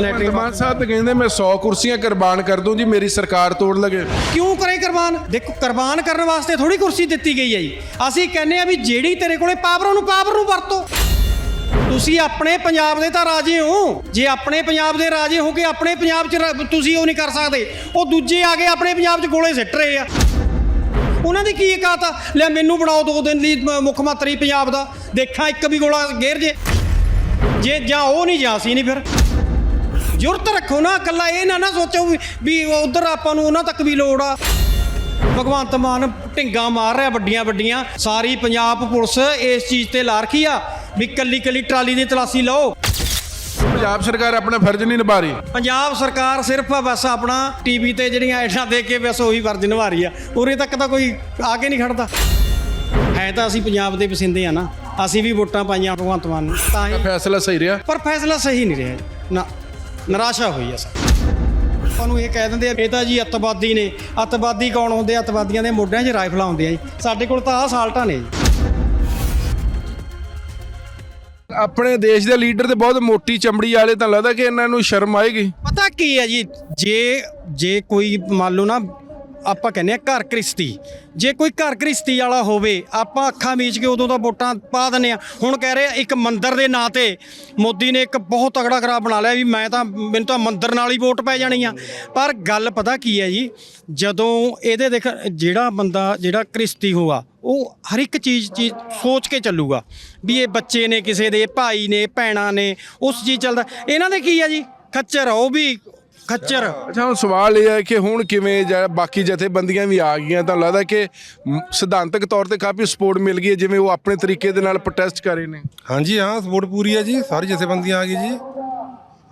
ਮਾਨ ਸਾਹਿਬ ਤਾਂ ਕਹਿੰਦੇ ਮੈਂ 100 ਕੁਰਸੀਆਂ ਕੁਰਬਾਨ ਕਰ ਦੂੰ ਜੀ ਮੇਰੀ ਸਰਕਾਰ ਤੋੜ ਲਗੇ ਕਿਉਂ ਕਰੇ ਕੁਰਬਾਨ? ਦੇਖੋ ਕੁਰਬਾਨ ਕਰਨ ਵਾਸਤੇ ਥੋੜੀ ਕੁਰਸੀ ਦਿੱਤੀ ਗਈ ਹੈ ਜੀ। ਅਸੀਂ ਕਹਿੰਦੇ ਆ ਵੀ ਜਿਹੜੀ ਤੇਰੇ ਕੋਲੇ ਪਾਵਰ ਉਹਨੂੰ ਪਾਵਰ ਨੂੰ ਵਰਤੋ। ਤੁਸੀਂ ਆਪਣੇ ਪੰਜਾਬ ਦੇ ਤਾਂ ਰਾਜੇ ਹੋ। ਜੇ ਆਪਣੇ ਪੰਜਾਬ ਦੇ ਰਾਜੇ ਹੋ ਕੇ ਆਪਣੇ ਪੰਜਾਬ 'ਚ ਤੁਸੀਂ ਉਹ ਨਹੀਂ ਕਰ ਸਕਦੇ। ਉਹ ਦੂਜੇ ਆ ਕੇ ਆਪਣੇ ਪੰਜਾਬ 'ਚ ਗੋਲੇ ਸਿੱਟ ਰਹੇ ਆ। ਉਹਨਾਂ ਦੀ ਕੀ ਇਕਾਤ ਆ? ਲੈ ਮੈਨੂੰ ਬਣਾਓ ਦੋ ਦਿਨ ਲਈ ਮ- ਮੁੱਖ ਮੰਤਰੀ ਪੰਜਾਬ ਦਾ। ਦੇਖਾਂ ਇੱਕ ਵੀ ਗੋਲਾ ਗੇਰ ਜੇ। ਜੇ ਜਾਂ ਉਹ ਨਹੀਂ ਜਾਂ ਅਸੀਂ ਨਹੀਂ ਫਿਰ। ਜੁਰਤ ਰੱਖੋ ਨਾ ਇਕੱਲਾ ਇਹ ਨਾ ਨਾ ਸੋਚੋ ਵੀ- ਵੀ ਉਧਰ ਆਪਾਂ ਨੂੰ ਉਹਨਾਂ ਤੱਕ ਵੀ ਲੋੜ ਆ। ਭਗਵੰਤ ਮਾਨ ਢਿੰਗਾ ਮਾਰ ਰਿਹਾ ਵੱਡੀਆਂ ਵੱਡੀਆਂ। ਸਾਰੀ ਪੰਜਾਬ ਪੁਲਿਸ ਇਸ ਚੀਜ਼ ਤੇ ਲਾ ਰੱਖੀ ਆ ਵੀ ਕੱਲੀ ਕੱਲੀ ਟਰਾਲੀ ਦੀ ਤਲਾਸ਼ੀ ਲਓ। ਪੰਜਾਬ ਸਰਕਾਰ ਆਪਣਾ ਫਰਜ਼ ਨਹੀਂ ਨਿਭਾ ਰਹੀ। ਪੰਜਾਬ ਸਰਕਾਰ ਸਿਰਫ ਬਸ ਆਪਣਾ ਟੀਵੀ ਤੇ ਜਿਹੜੀਆਂ ਐਡਾਂ ਦੇ ਕੇ ਬਸ ਉਹੀ ਫਰਜ਼ ਨਿਭਾ ਰਹੀ ਆ। ਉਰੇ ਤੱਕ ਤਾਂ ਕੋਈ ਆ ਕੇ ਨਹੀਂ ਖੜਦਾ। ਹੈ ਤਾਂ ਅਸੀਂ ਪੰਜਾਬ ਦੇ ਵਸਿੰਦੇ ਆ ਨਾ। ਅਸੀਂ ਵੀ ਵੋਟਾਂ ਪਾਈਆਂ ਭਗਵੰਤ ਮਾਨ ਨੂੰ ਤਾਂ ਹੀ ਫੈਸਲਾ ਸਹੀ ਰਿਹਾ। ਪਰ ਫੈਸਲਾ ਸਹੀ ਨਹੀਂ ਰਿਹਾ। ਨਾ। ਨਿਰਾਸ਼ਾ ਹੋਈ ਆ ਸਰ। ਤੁਹਾਨੂੰ ਇਹ ਕਹਿ ਦਿੰਦੇ ਆ ਇਹ ਤਾਂ ਜੀ ਅੱਤਵਾਦੀ ਨੇ। ਅੱਤਵਾਦੀ ਕੌਣ ਹੁੰਦੇ ਆ? ਅੱਤਵਾਦੀਆਂ ਦੇ ਮੋਢਿਆਂ 'ਚ ਰਾਈਫਲਾਂ ਹੁੰਦੀਆਂ ਜੀ। ਸਾਡੇ ਕੋਲ ਤਾਂ ਆਹ ਸਾਲਟਾਂ ਨੇ ਜੀ। ਆਪਣੇ ਦੇਸ਼ ਦੇ ਲੀਡਰ ਤੇ ਬਹੁਤ ਮੋਟੀ ਚਮੜੀ ਵਾਲੇ ਤਾਂ ਲੱਗਦਾ ਕਿ ਇਹਨਾਂ ਨੂੰ ਸ਼ਰਮ ਆਏਗੀ। ਪਤਾ ਕੀ ਹੈ ਜੀ? ਜੇ ਜੇ ਕੋਈ ਮੰਨ ਲਓ ਨਾ ਆਪਾਂ ਕਹਿੰਦੇ ਆ ਘਰ ਗ੍ਰਸਤੀ ਜੇ ਕੋਈ ਘਰ ਗ੍ਰਸਤੀ ਵਾਲਾ ਹੋਵੇ, ਆਪਾਂ ਅੱਖਾਂ ਮੀਚ ਕੇ ਉਦੋਂ ਤਾਂ ਵੋਟਾਂ ਪਾ ਦਿੰਦੇ ਆ ਹੁਣ ਕਹਿ ਰਹੇ ਆ ਇੱਕ ਮੰਦਰ ਦੇ ਨਾਂ ਤੇ ਮੋਦੀ ਨੇ ਇੱਕ ਬਹੁਤ ਤਗੜਾ ਖਰਾਬ ਬਣਾ ਲਿਆ ਵੀ ਮੈਂ ਤਾਂ, ਮੈਨੂੰ ਤਾਂ ਮੰਦਰ ਨਾਲ ਹੀ ਵੋਟ ਪੈ ਜਾਣੀ ਆ। ਪਰ ਗੱਲ ਪਤਾ ਕੀ ਹੈ ਜੀ, ਜਦੋਂ ਇਹਦੇ ਦੇਖ, ਜਿਹੜਾ ਬੰਦਾ, ਜਿਹੜਾ ਗ੍ਰਸਤੀ ਹੋਆ ਉਹ ਹਰ ਇੱਕ ਚੀਜ਼ ਚੀਜ਼ ਸੋਚ ਕੇ ਚੱਲੂਗਾ ਵੀ ਇਹ ਬੱਚੇ ਨੇ, ਕਿਸੇ ਦੇ ਭਾਈ ਨੇ, ਭੈਣਾਂ ਨੇ, ਉਸ ਚੀਜ਼ ਚੱਲਦਾ। ਇਹਨਾਂ ਦੇ ਕੀ ਆ ਜੀ? ਖੱਚਰ ਆ, ਉਹ ਵੀ ਖੱਚਰ। ਅੱਛਾ ਹੁਣ ਸਵਾਲ ਇਹ ਹੈ ਕਿ ਹੁਣ ਕਿਵੇਂ ਜਾਂ ਬਾਕੀ ਜਥੇਬੰਦੀਆਂ ਵੀ ਆ ਗਈਆਂ ਤਾਂ ਲੱਗਦਾ ਕਿ ਮ, ਸਿਧਾਂਤਕ ਤੌਰ ਤੇ ਕਾਫੀ ਸਪੋਰਟ ਮਿਲ ਗਈ ਹੈ ਜਿਵੇਂ ਉਹ ਆਪਣੇ ਤਰੀਕੇ ਦੇ ਨਾਲ ਪ੍ਰੋਟੈਸਟ ਕਰ ਰਹੇ ਨੇ। ਹਾਂਜੀ ਹਾਂ ਸਪੋਰਟ ਪੂਰੀ ਹੈ ਜੀ ਸਾਰੀ ਜਥੇਬੰਦੀਆਂ ਆ ਗਈ ਜੀ।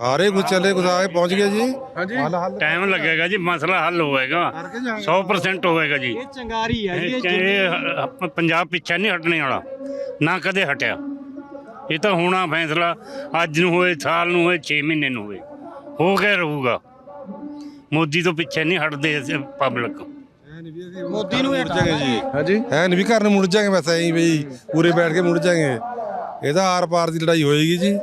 ਆ ਰਹੇ ਕੁਝ ਚੱਲੇ ਕੁਝ ਆ ਕੇ ਪਹੁੰਚ ਗਏ ਜੀ। ਹਾਂਜੀ। ਹੱਲ ਹੱਲ। ਟਾਈਮ ਲੱਗੇਗਾ ਜੀ ਮਸਲਾ ਹੱਲ ਹੋਏਗਾ 100% ਹੋਏਗਾ ਜੀ। ਇਹ ਚੰਗਾਰੀ ਹੈ ਜੀ ਇਹ ਇਹ ਇਹ ਹ- ਪੰਜਾਬ ਪਿੱਛੇ ਨਹੀਂ ਹਟਣੇ ਵਾਲਾ। ਨਾ ਕਦੇ ਹਟਿਆ। ਇਹ ਤਾਂ ਹੋਣਾ ਫੈਸਲਾ ਅੱਜ ਨੂੰ ਹੋਏ ਸਾਲ ਨੂੰ ਹੋਏ 6 ਮਹੀਨੇ ਨੂੰ ਹੋਏ। ਹੋ ਕੇ ਰਹੂਗਾ। ਮੋਦੀ ਤੋਂ ਪਿੱਛੇ ਨਹੀਂ ਹਟਦੇ ਪਬਲਿਕ ਮੋਦੀ ਨੂੰ ਮੁੜ ਜਾਗੇ ਜੀ। ਹਾਂਜੀ। ਐ ਨਹੀਂ ਵੀ ਘਰ ਨੂੰ ਮੁੜ ਜਾਗੇ ਬਸ ਐਂ ਬਈ ਪੂਰੇ ਬੈਠ ਕੇ ਮੁੜ ਜਾਗੇ। ਇਹਦਾ ਆਰ ਪਾਰ ਦੀ ਲੜਾਈ ਹੋਏਗੀ ਜੀ।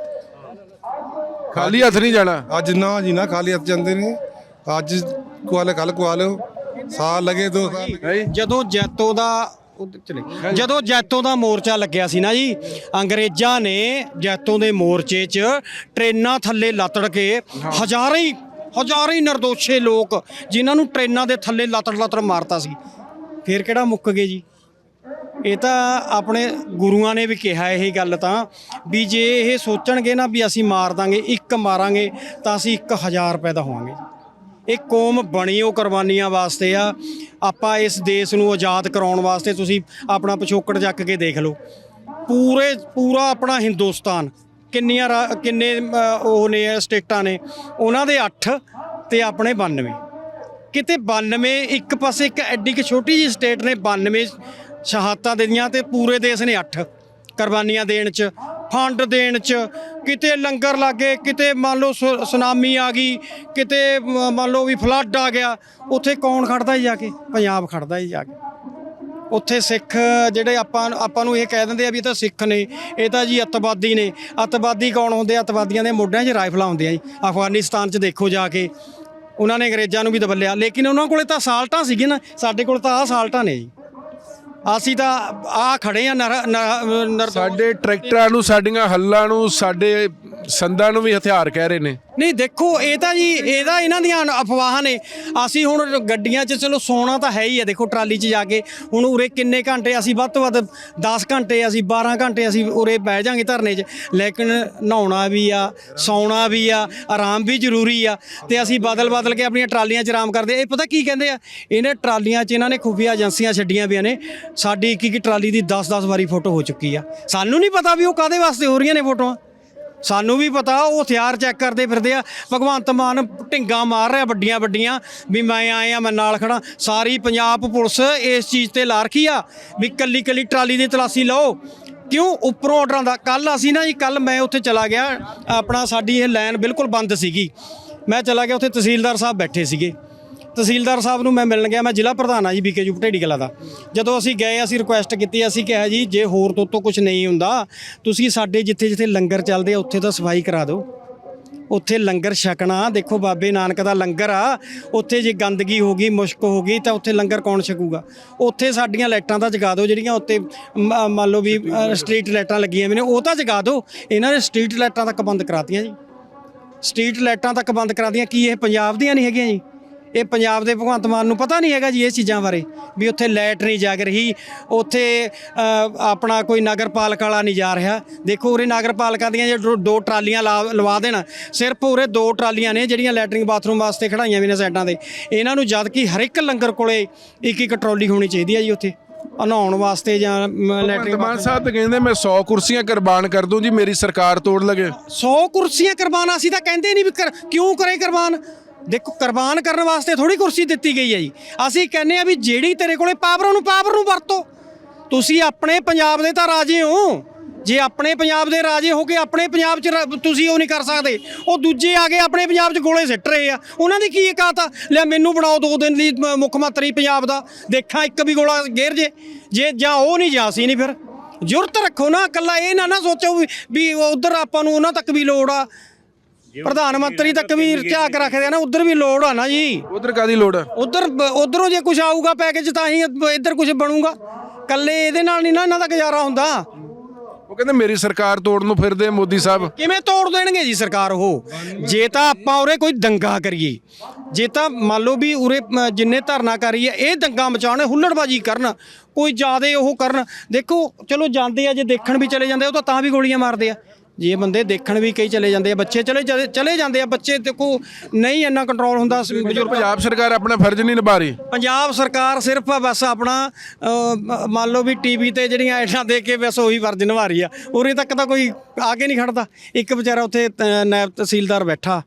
ਖਾਲੀ ਹੱਥ ਨਹੀਂ ਜਾਣਾ। ਅੱਜ ਨਾ ਜੀ ਨਾ ਖਾਲੀ ਹੱਥ ਜਾਂਦੇ ਨੇ। ਅੱਜ ਕੁਆਲੇ ਕੱਲ ਕੁਆ ਲਿਓ। ਸਾਲ ਲਗੇ ਦੋ ਸਾਲ ਜਦੋਂ ਜੈਤੋ ਦਾ ਜਦੋਂ ਜੈਤੋ ਦਾ ਮੋਰਚਾ ਲੱਗਿਆ ਸੀ ਨਾ ਜੀ ਅੰਗਰੇਜ਼ਾਂ ਨੇ ਜੈਤੋ ਦੇ ਮੋਰਚੇ 'ਚ ਟ੍ਰੇਨਾਂ ਥੱਲੇ ਲੱਤੜ ਕੇ ਹਜ਼ਾਰਾਂ ਹੀ ਹਜ਼ਾਰਾਂ ਹੀ ਨਿਰਦੋਸ਼ੇ ਲੋਕ ਜਿਨ੍ਹਾਂ ਨੂੰ ਟ੍ਰੇਨਾਂ ਦੇ ਥੱਲੇ ਲਤੜ ਲਤੜ ਮਾਰਤਾ ਸੀ। ਫੇਰ ਕਿਹੜਾ ਮੁੱਕ ਗਏ ਜੀ? ਇਹ ਤਾਂ ਆਪਣੇ ਗੁਰੂਆਂ ਨੇ ਵੀ ਕਿਹਾ ਇਹ ਗੱਲ ਤਾਂ ਵੀ ਜੇ ਇਹ ਸੋਚਣਗੇ ਨਾ ਵੀ ਅਸੀਂ ਮਾਰ ਦਾਂਗੇ, ਇੱਕ ਮਾਰਾਂਗੇ, ਤਾਂ ਅਸੀਂ 1000 ਪੈਦਾ ਹੋਵਾਂਗੇ ਇਹ ਕੌਮ ਬਣੀ ਉਹ ਕੁਰਬਾਨੀਆਂ ਵਾਸਤੇ ਆ। ਆਪਾਂ ਇਸ ਦੇਸ਼ ਨੂੰ ਆਜ਼ਾਦ ਕਰਾਉਣ ਵਾਸਤੇ ਤੁਸੀਂ ਆਪਣਾ ਪਿਛੋਕੜ ਚੱਕ ਕੇ ਦੇਖ ਲਓ। ਪੂਰੇ, ਪੂਰਾ ਆਪਣਾ ਹਿੰਦੁਸਤਾਨ ਕਿੰਨੀਆਂ ਰਾ- ਕਿੰਨੇ ਅ, ਉਹ ਨੇ ਸਟੇਟਾਂ ਨੇ? ਉਹਨਾਂ ਦੇ 8 ਤੇ ਆਪਣੇ 92 ਕਿਤੇ 92 ਇੱਕ ਪਾਸੇ ਇੱਕ ਐਡੀ ਕਿ ਛੋਟੀ ਜੀ ਸਟੇਟ ਨੇ 92 ਸ਼ਹਾਦਤਾਂ ਦੇਦੀਆਂ ਤੇ ਪੂਰੇ ਦੇਸ਼ ਨੇ 8 ਕੁਰਬਾਨੀਆਂ ਦੇਣ ਚ ਫੰਡ ਦੇਣ ਚ। ਕਿਤੇ ਲੰਗਰ ਲੱਗੇ ਕਿਤੇ ਮੰਨ ਲਓ ਸੁ- ਸੁਨਾਮੀ ਆ ਗਈ ਕਿਤੇ ਮ- ਮੰਨ ਲਓ ਵੀ ਫਲੱਡ ਆ ਗਿਆ। ਉੱਥੇ ਕੌਣ ਖੜਦਾ ਹੀ ਜਾ ਕੇ? ਪੰਜਾਬ ਖੜਦਾ ਹੀ ਜਾ ਕੇ। ਉੱਥੇ ਸਿੱਖ ਜਿਹੜੇ ਆਪਾਂ ਆਪਾਂ ਨੂੰ ਇਹ ਕਹਿ ਦਿੰਦੇ ਆ ਵੀ ਇਹ ਤਾਂ ਸਿੱਖ ਨੇ, ਇਹ ਤਾਂ ਜੀ ਅੱਤਵਾਦੀ ਨੇ। ਅੱਤਵਾਦੀ ਕੌਣ ਹੁੰਦੇ ਆ? ਅੱਤਵਾਦੀਆਂ ਦੇ ਮੋਢਿਆਂ 'ਚ ਰਾਈਫਲਾਂ ਹੁੰਦੀਆਂ ਜੀ। ਅਫਗਾਨਿਸਤਾਨ 'ਚ ਦੇਖੋ ਜਾ ਕੇ। ਉਹਨਾਂ ਨੇ ਅੰਗਰੇਜ਼ਾਂ ਨੂੰ ਵੀ ਦਬਲਿਆ ਲੇਕਿਨ ਉਹਨਾਂ ਕੋਲੇ ਤਾਂ ਸਾਲਟਾਂ ਸੀਗੀਆਂ ਨਾ। ਸਾਡੇ ਕੋਲ ਤਾਂ ਆਹ ਸਾਲਟਾਂ ਨੇ ਜੀ। ਅਸੀਂ ਤਾਂ ਆ ਖੜੇ ਆ ਨਰ- ਨਰ ਸਾਡੇ ਟਰੈਕਟਰਾਂ ਨੂੰ, ਸਾਡੀਆਂ ਹੱਲਾਂ ਨੂੰ, ਸਾਡੇ ਸੰਦਾਂ ਨੂੰ ਵੀ ਹਥਿਆਰ ਕਹਿ ਰਹੇ ਨੇ। ਨਹੀਂ, ਦੇਖੋ, ਇਹ ਤਾਂ ਜੀ ਇਹਦਾ ਇਹਨਾਂ ਦੀਆਂ ਅਫਵਾਹਾਂ ਨੇ। ਅਸੀਂ ਹੁਣ ਗੱਡੀਆਂ 'ਚ, ਚਲੋ ਸੋਣਾ ਤਾਂ ਹੈ ਹੀ ਆ, ਦੇਖੋ, ਟਰਾਲੀ 'ਚ ਜਾ ਕੇ। ਹੁਣ ਉਰੇ ਕਿੰਨੇ ਘੰਟੇ ਅਸੀਂ ਵੱਧ ਤੋਂ ਵੱਧ 10 ਘੰਟੇ ਅਸੀਂ 12 ਘੰਟੇ ਅਸੀਂ ਉਰੇ ਬਹਿ ਜਾਾਂਗੇ ਧਰਨੇ 'ਚ। ਲੇਕਿਨ ਨਹਾਉਣਾ ਵੀ ਆ, ਸੌਣਾ ਵੀ ਆ, ਆਰਾਮ ਵੀ ਜ਼ਰੂਰੀ ਆ। ਤੇ ਅਸੀਂ ਬਦਲ ਬਦਲ ਕੇ ਆਪਣੀਆਂ ਟਰਾਲੀਆਂ 'ਚ ਆਰਾਮ ਕਰਦੇ ਇਹ ਪਤਾ ਕੀ ਕਹਿੰਦੇ ਆ? ਇਹਨੇ ਟਰਾਲੀਆਂ 'ਚ ਇਹਨਾਂ ਨੇ ਖੁਫੀਆ ਏਜੰਸੀਆਂ ਛੱਡੀਆਂ ਪਈਆਂ ਨੇ। ਸਾਡੀ ਇੱਕ ਇੱਕ ਟਰਾਲੀ ਦੀ 10-10 ਵਾਰੀ ਫੋਟੋ ਹੋ ਚੁੱਕੀ ਆ। ਸਾਨੂੰ ਨਹੀਂ ਪਤਾ ਵੀ ਉਹ ਕਾਦੇ ਵਾਸਤੇ ਹੋ ਰਹੀਆਂ ਨੇ ਫੋਟੋਆਂ। ਸਾਨੂੰ ਵੀ ਪਤਾ, ਉਹ ਹਥਿਆਰ ਚੈੱਕ ਕਰਦੇ ਫਿਰਦੇ ਆ। ਭਗਵੰਤ ਮਾਨ ਢਿੰਗਾ ਮਾਰ ਰਿਹਾ ਵੱਡੀਆਂ ਵੱਡੀਆਂ, ਵੀ ਮੈਂ ਆਏ ਆ, ਮੈਂ ਨਾਲ ਖੜਾ। ਸਾਰੀ ਪੰਜਾਬ ਪੁਲਿਸ ਇਸ ਚੀਜ਼ ਤੇ ਲਾ ਰੱਖੀ ਆ, ਵੀ ਕੱਲੀ ਕੱਲੀ ਟਰਾਲੀ ਦੀ ਤਲਾਸ਼ੀ ਲਓ। ਕਿਉਂ? ਉੱਪਰੋਂ ਆਰਡਰਾਂ ਦਾ ਕੱਲ ਅਸੀਂ ਨਾ ਜੀ ਕੱਲ ਮੈਂ ਉੱਥੇ ਚਲਾ ਗਿਆ। ਆਪਣਾ ਸਾਡੀ ਇਹ ਲਾਈਨ ਬਿਲਕੁਲ ਬੰਦ ਸੀਗੀ। ਮੈਂ ਚਲਾ ਗਿਆ, ਉੱਥੇ ਤਹਿਸੀਲਦਾਰ ਸਾਹਿਬ ਬੈਠੇ ਸੀਗੇ। ਤਹਿਸੀਲਦਾਰ ਸਾਹਿਬ ਨੂੰ ਮੈਂ ਮਿਲਣ ਗਿਆ, ਮੈਂ ਜ਼ਿਲ੍ਹਾ ਪ੍ਰਧਾਨ ਆ ਜੀ ਬੀਕੇ ਜੂ ਪਟੇੜੀ ਕਲਾ ਦਾ। ਜਦੋਂ ਅਸੀਂ ਗਏ, ਅਸੀਂ ਰਿਕੁਐਸਟ ਕੀਤੀ, ਅਸੀਂ ਕਿਹਾ ਜੀ, ਜੇ ਹੋਰ ਤੋਂ ਤੋਂ ਕੁਝ ਨਹੀਂ ਹੁੰਦਾ, ਤੁਸੀਂ ਸਾਡੇ ਜਿੱਥੇ ਜਿੱਥੇ ਲੰਗਰ ਚੱਲਦੇ ਆ, ਉੱਥੇ ਤਾਂ ਸਫ਼ਾਈ ਕਰਾ ਦਿਓ। ਉੱਥੇ ਲੰਗਰ ਛਕਣਾ, ਦੇਖੋ ਬਾਬੇ ਨਾਨਕ ਦਾ ਲੰਗਰ ਆ, ਉੱਥੇ ਜੇ ਗੰਦਗੀ ਹੋ ਗਈ, ਮੁਸ਼ਕ ਹੋ ਗਈ, ਤਾਂ ਉੱਥੇ ਲੰਗਰ ਕੌਣ ਛਕੂਗਾ? ਉੱਥੇ ਸਾਡੀਆਂ ਲਾਈਟਾਂ ਤਾਂ ਜਗਾ ਦਿਓ, ਜਿਹੜੀਆਂ ਉੱਤੇ ਮ- ਮੰਨ ਲਓ ਵੀ ਸਟਰੀਟ ਲਾਈਟਾਂ ਲੱਗੀਆਂ ਵੀ ਨੇ, ਉਹ ਤਾਂ ਜਗਾ ਦਿਓ। ਇਹਨਾਂ ਨੇ ਸਟਰੀਟ ਲਾਈਟਾਂ ਤੱਕ ਬੰਦ ਕਰਾਤੀਆਂ ਜੀ। ਸਟਰੀਟ ਲਾਈਟਾਂ ਤੱਕ ਬੰਦ ਕਰਾਤੀਆਂ, ਕੀ ਇਹ ਪੰਜਾਬ ਦੀਆਂ ਨਹੀਂ ਹੈਗੀਆਂ ਜੀ? ਇਹ ਪੰਜਾਬ ਦੇ ਭਗਵੰਤ ਮਾਨ ਨੂੰ ਪਤਾ ਨਹੀਂ ਹੈਗਾ ਜੀ ਇਹ ਚੀਜ਼ਾਂ ਬਾਰੇ ਵੀ ਉੱਥੇ ਲਾਈਟ ਨਹੀਂ ਜਗ ਰਹੀ ਉੱਥੇ ਆਪਣਾ ਕੋਈ ਨਗਰਪਾਲਿਕਾ ਵਾਲਾ ਨਹੀਂ ਜਾ ਰਿਹਾ। ਦੇਖੋ ਉਰੇ ਨਗਰਪਾਲਿਕਾ ਦੀਆਂ ਜੇ ਦੋ- ਟਰਾਲੀਆਂ ਲਵਾ ਦੇਣ ਸਿਰਫ ਉਰੇ ਦੋ ਟਰਾਲੀਆਂ ਨੇ ਜਿਹੜੀਆਂ ਲੈਟਰਿੰਗ ਬਾਥਰੂਮ ਵਾਸਤੇ ਖੜਾਈਆਂ ਵੀ ਨੇ ਸਾਈਡਾਂ ਤੇ। ਇਹਨਾਂ ਨੂੰ ਜਦ ਕਿ ਹਰ ਇੱਕ ਲੰਗਰ ਕੋਲੇ ਇੱਕ ਇੱਕ ਟਰਾਲੀ ਹੋਣੀ ਚਾਹੀਦੀ ਹੈ ਜੀ ਉੱਥੇ ਨਹਾਉਣ ਵਾਸਤੇ ਜਾਂ ਲੈਟਰਿੰਗ ਵਰਤਮਾਨ ਸਾਹਿਬ ਤਾਂ ਕਹਿੰਦੇ ਮੈਂ 100 ਕੁਰਸੀਆਂ ਕੁਰਬਾਨ ਕਰ ਦੂੰ ਜੀ ਮੇਰੀ ਸਰਕਾਰ ਤੋੜ ਲਗੇ 100 ਕੁਰਸੀਆਂ ਕੁਰਬਾਨ ਅਸੀਂ ਤਾਂ ਕਹਿੰਦੇ ਨਹੀਂ ਵੀ ਕਿਉਂ ਕਰੇ ਕੁਰਬਾਨ? ਦੇਖੋ, ਕੁਰਬਾਨ ਕਰਨ ਵਾਸਤੇ ਥੋੜੀ ਕੁਰਸੀ ਦਿੱਤੀ ਗਈ ਹੈ ਜੀ। ਅਸੀਂ ਕਹਿੰਦੇ ਆ ਵੀ ਜਿਹੜੀ ਤੇਰੇ ਕੋਲੇ ਪਾਵਰ ਉਹਨੂੰ ਪਾਵਰ ਨੂੰ ਵਰਤੋ। ਤੁਸੀਂ ਆਪਣੇ ਪੰਜਾਬ ਦੇ ਤਾਂ ਰਾਜੇ ਹੋ। ਜੇ ਆਪਣੇ ਪੰਜਾਬ ਦੇ ਰਾਜੇ ਹੋ ਕੇ ਆਪਣੇ ਪੰਜਾਬ 'ਚ ਰ- ਤੁਸੀਂ ਉਹ ਨਹੀਂ ਕਰ ਸਕਦੇ। ਉਹ ਦੂਜੇ ਆ ਕੇ ਆਪਣੇ ਪੰਜਾਬ 'ਚ ਗੋਲੇ ਸਿੱਟ ਰਹੇ ਆ। ਉਹਨਾਂ ਦੀ ਕੀ ਇਕਾਤ ਆ? ਲੈ ਮੈਨੂੰ ਬਣਾਓ ਦੋ ਦਿਨ ਲਈ ਮ- ਮੁੱਖ ਮੰਤਰੀ ਪੰਜਾਬ ਦਾ। ਦੇਖਾਂ, ਇੱਕ ਵੀ ਗੋਲਾ ਗੇਰ ਜੇ। ਜੇ, ਜਾਂ ਉਹ ਨਹੀਂ, ਜਾ ਸੀ ਨਹੀਂ ਫਿਰ। ਜ਼ਰੂਰਤ ਰੱਖੋ ਨਾ, ਇਕੱਲਾ ਇਹ ਨਾ ਨਾ ਸੋਚੋ ਵੀ- ਵੀ ਉਧਰ ਆਪਾਂ ਨੂੰ ਉਹਨਾਂ ਤੱਕ ਵੀ ਲੋੜ ਆ। ਪ੍ਰਧਾਨ ਮੰਤਰੀ ਤੱਕ ਵੀ ਝਾਕ ਰੱਖਦੇ ਆ ਨਾ ਉਧਰ ਵੀ ਲੋੜ ਆ ਨਾ ਜੀ। ਉਧਰ ਕਾਦੀ ਲੋੜ ਆ? ਉਧਰ ਉਧਰੋਂ ਜੇ ਕੁਝ ਆਊਗਾ ਪੈਕੇਜ ਤਾਂ ਹੀ ਇੱਧਰ ਕੁਝ ਬਣੂਗਾ। ਕੱਲੇ ਇਹਦੇ ਨਾਲ ਨਹੀਂ ਨਾ ਇਹਨਾਂ ਦਾ ਗੁਜ਼ਾਰਾ ਹੁੰਦਾ। ਉਹ ਕਹਿੰਦੇ ਮੇਰੀ ਸਰਕਾਰ ਤੋੜਨ ਨੂੰ ਫਿਰਦੇ ਮੋਦੀ ਸਾਹਿਬ। ਕਿਵੇਂ ਤੋੜ ਦੇਣਗੇ ਜੀ ਸਰਕਾਰ ਉਹ? ਜੇ ਤਾਂ ਆਪਾਂ ਉਰੇ ਕੋਈ ਦੰਗਾ ਕਰੀਏ। ਜੇ ਤਾਂ ਮੰਨ ਲਓ ਵੀ ਉਰੇ ਜਿੰਨੇ ਧਰਨਾਕਾਰੀ ਆ ਇਹ ਦੰਗਾ ਮਚਾਉਣੇ ਹੁੱਲੜਬਾਜੀ ਕਰਨ ਕੋਈ ਜ਼ਿਆਦੇ ਉਹ ਕਰਨ। ਦੇਖੋ ਚਲੋ ਜਾਂਦੇ ਆ ਜੇ ਦੇਖਣ ਵੀ ਚਲੇ ਜਾਂਦੇ ਉਹ ਤਾਂ ਤਾਂ ਵੀ ਗੋਲੀਆਂ ਮਾਰਦੇ ਆ। ਜੇ ਬੰਦੇ ਦੇਖਣ ਵੀ ਕਈ ਚਲੇ ਜਾਂਦੇ ਆ ਬੱਚੇ ਚਲੇ ਜਾਂਦੇ- ਚਲੇ ਜਾਂਦੇ ਆ ਬੱਚੇ ਦੇਖੋ ਨਹੀਂ ਇੰਨਾ ਕੰਟਰੋਲ ਹੁੰਦਾ ਬਜ਼ੁਰਗ ਪੰਜਾਬ ਸਰਕਾਰ ਆਪਣਾ ਫਰਜ਼ ਨਹੀਂ ਨਿਭਾ ਰਹੀ। ਪੰਜਾਬ ਸਰਕਾਰ ਸਿਰਫ ਬਸ ਆਪਣਾ ਮ- ਮੰਨ ਲਓ ਵੀ ਟੀਵੀ ਤੇ ਜਿਹੜੀਆਂ ਐਡਾਂ ਦੇ ਕੇ ਬਸ ਉਹੀ ਫਰਜ਼ ਨਿਭਾ ਰਹੀ ਆ। ਉਰੇ ਤੱਕ ਤਾਂ ਕੋਈ ਆ ਕੇ ਨਹੀਂ ਖੜਦਾ। ਇੱਕ ਵਿਚਾਰਾ ਉੱਥੇ ਅ, ਨਾਇਬ ਤਹਿਸੀਲਦਾਰ ਬੈਠਾ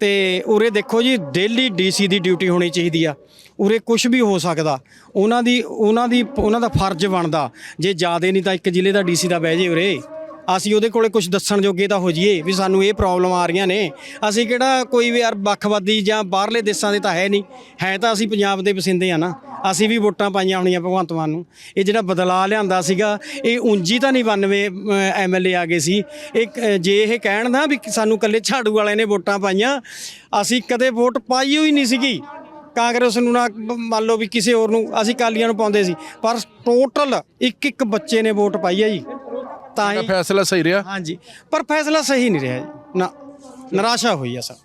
ਤੇ ਉਰੇ ਦੇਖੋ ਜੀ ਡੇਲੀ ਡੀਸੀ ਦੀ ਡਿਊਟੀ ਹੋਣੀ ਚਾਹੀਦੀ ਆ। ਉਰੇ ਕੁਝ ਵੀ ਹੋ ਸਕਦਾ। ਉਹਨਾਂ ਦੀ ਉਹਨਾਂ ਦੀ ਉਹਨਾਂ ਦਾ ਫਰਜ਼ ਬਣਦਾ। ਜੇ ਜ਼ਿਆਦੇ ਨਹੀਂ ਤਾਂ ਇੱਕ ਜ਼ਿਲ੍ਹੇ ਦਾ ਡੀਸੀ ਦਾ ਬਹਿ ਜੇ ਉਰੇ। ਅਸੀਂ ਉਹਦੇ ਕੋਲੇ ਕੁਝ ਦੱਸਣ ਜੋਗੇ ਤਾਂ ਹੋ ਜਾਈਏ ਵੀ ਸਾਨੂੰ ਇਹ ਪ੍ਰੋਬਲਮ ਆ ਰਹੀਆਂ ਨੇ। ਅਸੀਂ ਕਿਹੜਾ ਕੋਈ ਵੀ ਯਾਰ ਵੱਖਵਾਦੀ ਜਾਂ ਬਾਹਰਲੇ ਦੇਸ਼ਾਂ ਦੇ ਤਾਂ ਹੈ ਨਹੀਂ। ਹੈ ਤਾਂ ਅਸੀਂ ਪੰਜਾਬ ਦੇ ਵਸਿੰਦੇ ਆ ਨਾ। ਅਸੀਂ ਵੀ ਵੋਟਾਂ ਪਾਈਆਂ ਹੋਣੀਆਂ ਭਗਵੰਤ ਮਾਨ ਨੂੰ। ਇਹ ਜਿਹੜਾ ਬਦਲਾਅ ਲਿਆਂਦਾ ਸੀਗਾ, ਇਹ ਉਂਜੀ ਤਾਂ ਨਹੀਂ 92 ਐਮਐਲਏ ਆ ਗਏ ਸੀ। ਇਹ ਜੇ ਇਹ ਕਹਿਣ ਨਾ ਵੀ ਸਾਨੂੰ ਕੱਲੇ ਝਾੜੂ ਵਾਲਿਆਂ ਨੇ ਵੋਟਾਂ ਪਾਈਆਂ, ਅਸੀਂ ਕਦੇ ਵੋਟ ਪਾਈ ਹੋਈ ਨਹੀਂ ਸੀਗੀ। ਕਾਂਗਰਸ ਨੂੰ ਨਾ ਮੰਨ ਲਓ ਵੀ ਕਿਸੇ ਹੋਰ ਨੂੰ, ਅਸੀਂ ਕਾਲੀਆਂ ਨੂੰ ਪਾਉਂਦੇ ਸੀ। ਪਰ ਟੋਟਲ ਇੱਕ ਇੱਕ ਬੱਚੇ ਨੇ ਵੋਟ ਪਾਈ ਹੈ ਜੀ। ਤਾਂ ਦਾ ਹੀ ਫੈਸਲਾ ਸਹੀ ਰਿਹਾ? ਹਾਂਜੀ ਪਰ ਫੈਸਲਾ ਸਹੀ ਨਹੀਂ ਰਿਹਾ ਜੀ। ਨਾ ਨਿਰਾਸ਼ਾ ਹੋਈ ਆ ਸਰ।